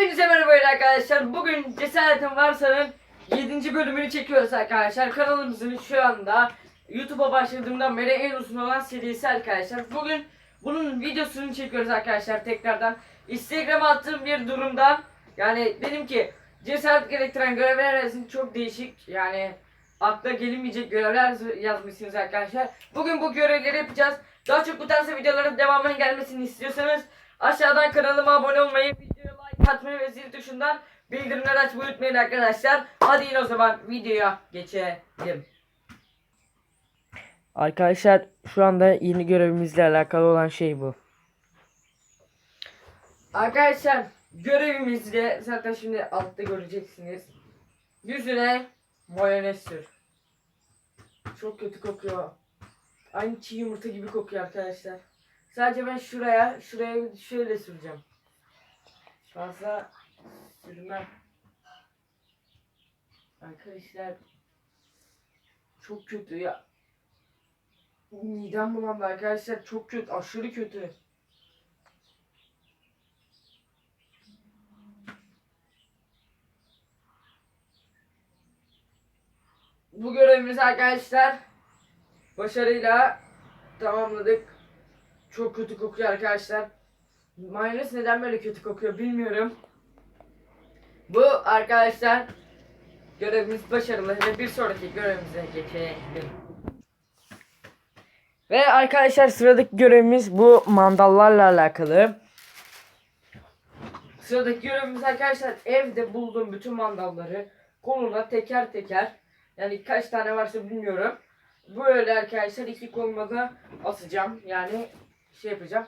Hepinize merhaba arkadaşlar. Bugün Cesaretin Varsa'nın 7. bölümünü çekiyoruz arkadaşlar. Kanalımızın şu anda YouTube'a başladığımdan beri en uzun olan serisi arkadaşlar. Bugün bunun videosunu çekiyoruz arkadaşlar tekrardan. Instagram'a attığım bir durumdan yani dedim ki cesaret gerektiren görevler yazın çok değişik yani akla gelinmeyecek görevler yazmışsınız arkadaşlar. Bugün bu görevleri yapacağız. Daha çok bu tarz videoların devamının gelmesini istiyorsanız aşağıdan kanalıma abone olmayı, videoya like atmayı ve zil tuşundan bildirimleri açmayı unutmayın arkadaşlar. Hadi yine o zaman videoya geçelim. Arkadaşlar şu anda yeni görevimizle alakalı olan şey bu. Arkadaşlar görevimizde zaten şimdi altta göreceksiniz. Yüzüne mayonez sür. Çok kötü kokuyor. Aynı çiğ yumurta gibi kokuyor arkadaşlar. Sadece ben şuraya, şuraya şöyle süreceğim. Fazla sürmem. Arkadaşlar çok kötü ya. Midem bulandı arkadaşlar. Çok kötü, aşırı kötü. Bu görevimizi arkadaşlar başarıyla tamamladık. Çok kötü kokuyor arkadaşlar. Mayonez neden böyle kötü kokuyor bilmiyorum. Bu arkadaşlar görevimiz başarılı ve bir sonraki görevimize geçelim. Ve arkadaşlar sıradaki görevimiz bu mandallarla alakalı. Sıradaki görevimiz arkadaşlar evde bulduğum bütün mandalları koluna teker teker yani kaç tane varsa bilmiyorum. Böyle arkadaşlar iki koluma da asacağım. Yani şey yapacağım.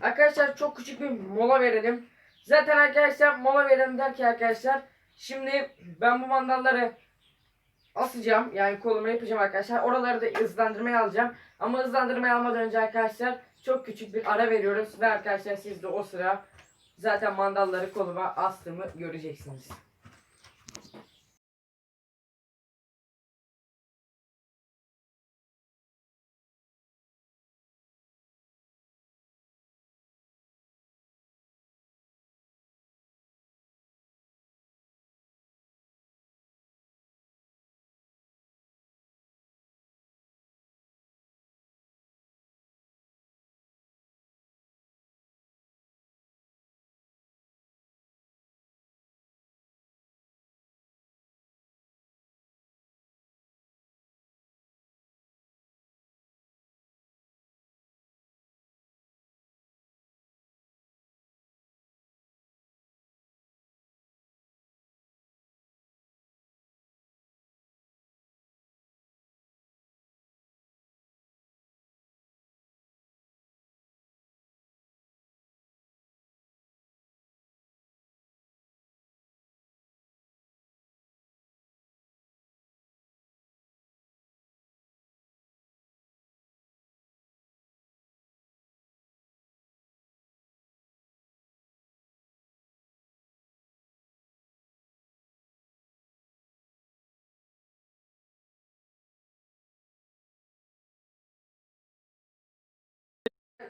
Arkadaşlar çok küçük bir mola verelim. Zaten arkadaşlar mola verelim der ki arkadaşlar. Şimdi ben bu mandalları asacağım. Yani koluma yapacağım arkadaşlar. Oraları da hızlandırmaya alacağım. Ama hızlandırmaya almadan önce arkadaşlar çok küçük bir ara veriyoruz. Ve arkadaşlar siz de o sıra zaten mandalları koluma astığımı göreceksiniz.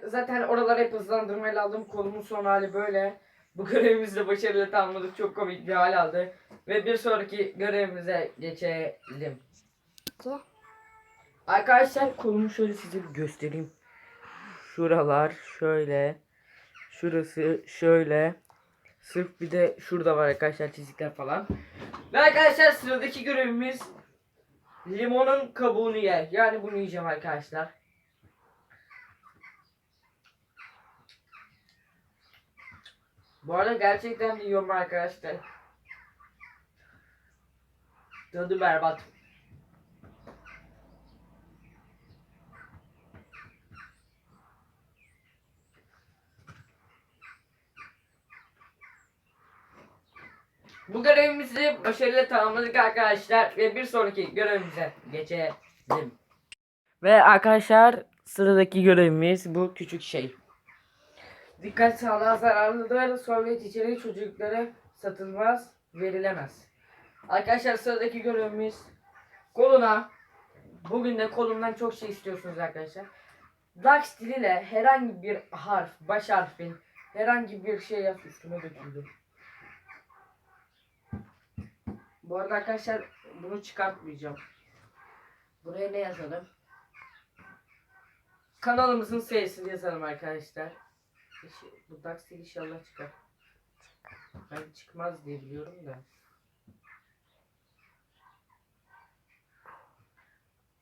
Zaten oraları hep hızlandırmayla aldım. Kolumun son hali böyle. Bu görevimizi de başarıyla tamamladık. Çok komik bir hal aldı. Ve bir sonraki görevimize geçelim. Tamam. Arkadaşlar kolumu şöyle size bir göstereyim. Şuralar şöyle. Şurası şöyle. Sırf bir de şurada var arkadaşlar çizikler falan. Ve arkadaşlar sıradaki görevimiz limonun kabuğunu yer. Yani bunu yiyeceğim arkadaşlar. Bu arada gerçekten yiyorum arkadaşlar. Tadı berbat. Bu görevimizi başarıyla tamamladık arkadaşlar ve bir sonraki görevimize geçelim. Ve arkadaşlar sıradaki görevimiz bu küçük şey. Dikkat sağlığa zararlıdır. Sovyet içeriği çocuklara satılmaz, verilemez. Arkadaşlar sıradaki görevimiz koluna bugün de kolumdan çok şey istiyorsunuz arkadaşlar. Dax diliyle herhangi bir harf, baş harfin herhangi bir şey yaz üstüme döküldü. Bu arada arkadaşlar bunu çıkartmayacağım. Buraya ne yazalım? Kanalımızın sesini yazalım arkadaşlar. Bu Daxel inşallah çıkar. Ben çıkmaz diye biliyorum da.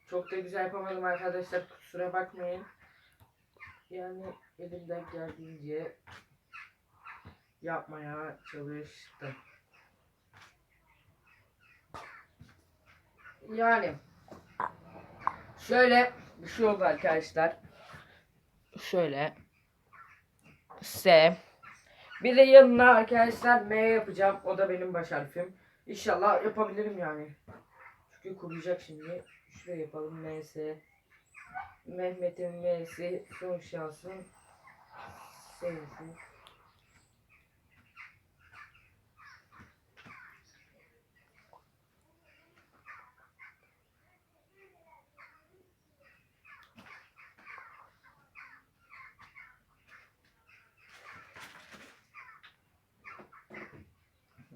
Çok da güzel yapamadım arkadaşlar. Kusura bakmayın. Yani elimden geldiğince yapmaya çalıştım. Yani şöyle bir şey oldu arkadaşlar. Şöyle S bir de yanına arkadaşlar M yapacağım. O da benim baş harfim. İnşallah yapabilirim yani. Çünkü kuruyacak şimdi. Şuraya yapalım MS. Mehmet'in M'si son şansın. Sevsin.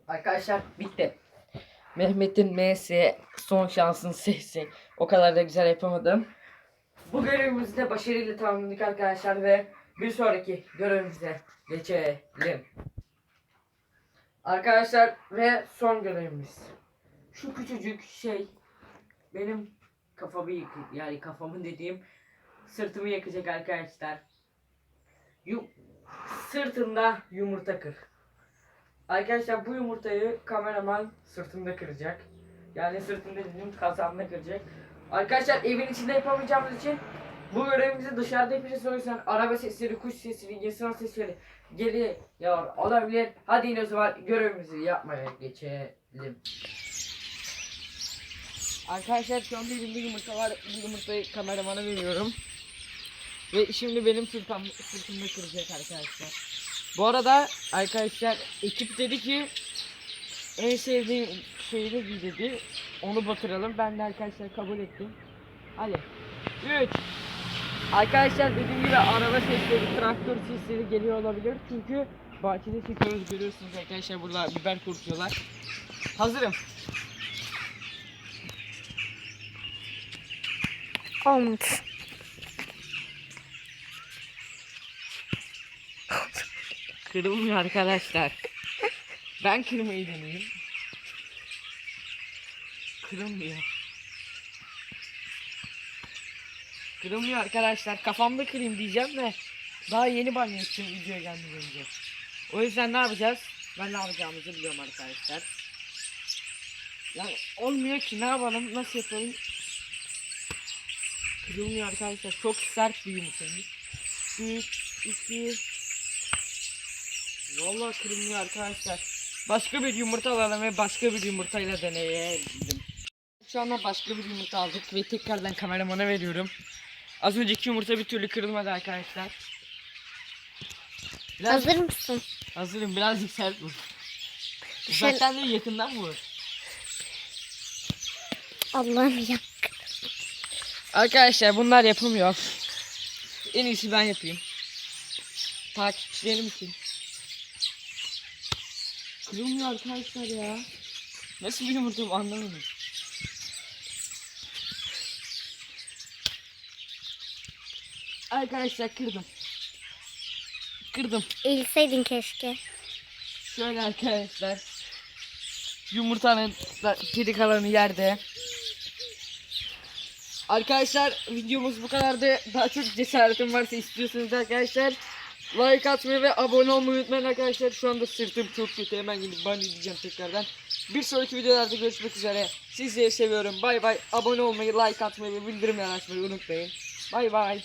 Arkadaşlar bitti. Mehmet'in M'si son şansın sesi. O kadar da güzel yapamadım. Bu görevimizi de başarıyla tamamladık arkadaşlar ve bir sonraki görevimize geçelim. Arkadaşlar ve son görevimiz. Şu küçücük şey benim kafamı yani kafamı dediğim sırtımı yakacak arkadaşlar. Yu sırtımda yumurta kır. Arkadaşlar bu yumurtayı kameraman sırtımda kıracak. Yani sırtımda dediğim kazanda kıracak. Arkadaşlar evin içinde yapamayacağımız için bu görevimizi dışarıda yapacağız. O yüzden araba sesleri, kuş sesleri, insan sesleri geliyor olabilir. Hadi yine o zaman görevimizi yapmaya geçelim. Arkadaşlar şu anda elimde yumurta var. Bu yumurtayı kameramana veriyorum. Ve şimdi benim sırtım, sırtımda kıracak arkadaşlar. Bu arada arkadaşlar ekip dedi ki en sevdiğim şeyini giy dedi. Onu batıralım. Ben de arkadaşlar kabul ettim. Hadi. 3 Arkadaşlar dediğim gibi araba sesleri, traktör sesleri geliyor olabilir. Çünkü bahçede çekiyoruz görüyorsunuz arkadaşlar burada biber kurutuyorlar. Hazırım. Olmadı. Kırılmıyor arkadaşlar. Ben kırmayı deneyeyim. Kırılmıyor. Kırılmıyor arkadaşlar. Kafamda kırayım diyeceğim de daha yeni banyo ettim videoya gelmeden önce. O yüzden ne yapacağız? Ben ne yapacağımızı biliyorum arkadaşlar. Yani olmuyor ki ne yapalım? Nasıl yapalım? Kırılmıyor arkadaşlar. Çok sert bir yumurtaymış. 3, 2, Vallahi kırılmıyor arkadaşlar. Başka bir yumurta alalım ve başka bir yumurtayla deneyelim. Şu anda başka bir yumurta aldık ve tekrardan kameramana veriyorum. Az önceki yumurta bir türlü kırılmadı arkadaşlar. Biraz Hazır mısın? hazırım birazcık sert vur. Şöyle- Uzaktan değil yakından vur. Allah'ım ya. Arkadaşlar bunlar yapılmıyor. En iyisi ben yapayım. Takipçilerim için. Kırılmıyor arkadaşlar ya. Nasıl bir yumurta bu anlamadım. Arkadaşlar kırdım. Kırdım. Eğilseydin keşke. Şöyle arkadaşlar. Yumurtanın geri kalanı yerde. Arkadaşlar videomuz bu kadardı. Daha çok cesaretim varsa istiyorsanız arkadaşlar like atmayı ve abone olmayı unutmayın arkadaşlar. Şu anda sırtım çok kötü. Hemen gidip ban edeceğim tekrardan. Bir sonraki videolarda görüşmek üzere. Sizleri seviyorum. Bay bay. Abone olmayı, like atmayı ve bildirimleri açmayı unutmayın. Bay bay.